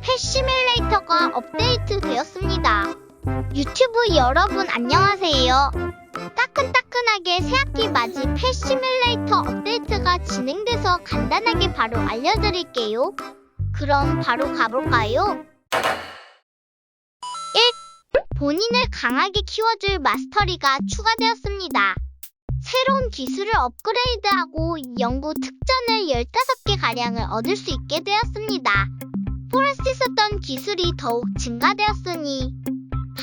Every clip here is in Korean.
펫 시뮬레이터가 업데이트 되었습니다. 유튜브 여러분 안녕하세요. 따끈따끈하게 새학기 맞이 펫 시뮬레이터 업데이트가 진행돼서 간단하게 바로 알려드릴게요. 그럼 바로 가볼까요? 1. 본인을 강하게 키워줄 마스터리가 추가되었습니다. 새로운 기술을 업그레이드하고 연구 특전을 15개 가량을 얻을 수 있게 되었습니다. 포레스트 썼던 기술이 더욱 증가되었으니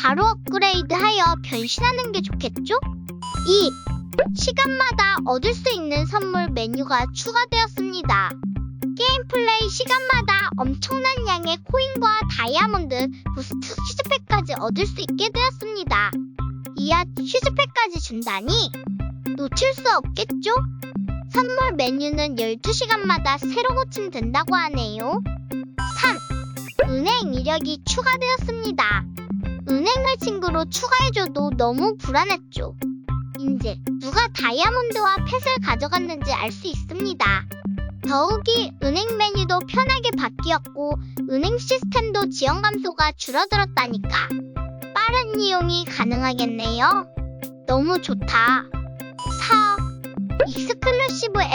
바로 업그레이드하여 변신하는 게 좋겠죠? 2. 시간마다 얻을 수 있는 선물 메뉴가 추가되었습니다. 게임 플레이 시간마다 엄청난 양의 코인과 다이아몬드, 부스트 슈즈팩까지 얻을 수 있게 되었습니다. 이하 슈즈팩까지 준다니 놓칠 수 없겠죠? 선물 메뉴는 12시간마다 새로 고침된다고 하네요. 3. 은행 이력이 추가되었습니다. 은행을 친구로 추가해줘도 너무 불안했죠. 이제 누가 다이아몬드와 펫을 가져갔는지 알 수 있습니다. 더욱이 은행 메뉴도 편하게 바뀌었고 은행 시스템도 지연 감소가 줄어들었다니까 빠른 이용이 가능하겠네요. 너무 좋다.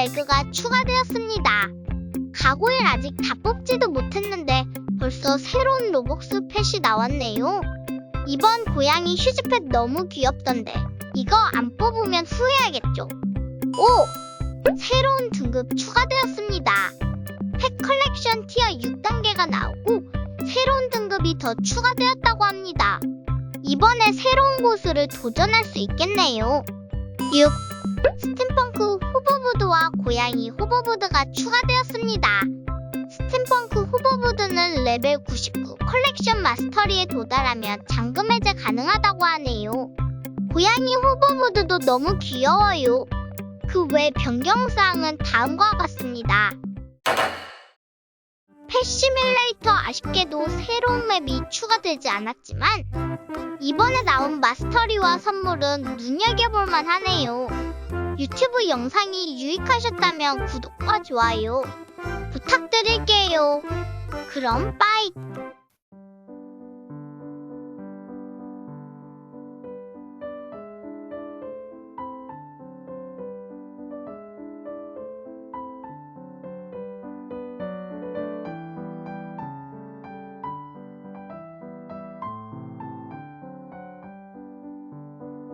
4. 익스클루시브 에그가 추가되었습니다. 가고일 아직 다 뽑지도 못했는데 벌써 새로운 로복스 펫이 나왔네요. 이번 고양이 휴즈펫 너무 귀엽던데 이거 안 뽑으면 후회하겠죠. 5. 새로운 등급 추가되었습니다. 펫 컬렉션 티어 6단계가 나오고 새로운 등급이 더 추가되었다고 합니다. 이번에 새로운 곳을 도전할 수 있겠네요. 6. 스팀펑크 호버보드와 고양이 호버보드가 추가되었습니다. 스팀펑크 호버보드는 레벨 99 컬렉션 마스터리에 도달하면 잠금 해제 가능하다고 하네요. 고양이 호버보드도 너무 귀여워요. 그 외 변경사항은 다음과 같습니다. 펫 시뮬레이터 아쉽게도 새로운 맵이 추가되지 않았지만 이번에 나온 마스터리와 선물은 눈여겨볼 만 하네요. 유튜브 영상이 유익하셨다면 구독과 좋아요 부탁드릴게요. 그럼 빠이.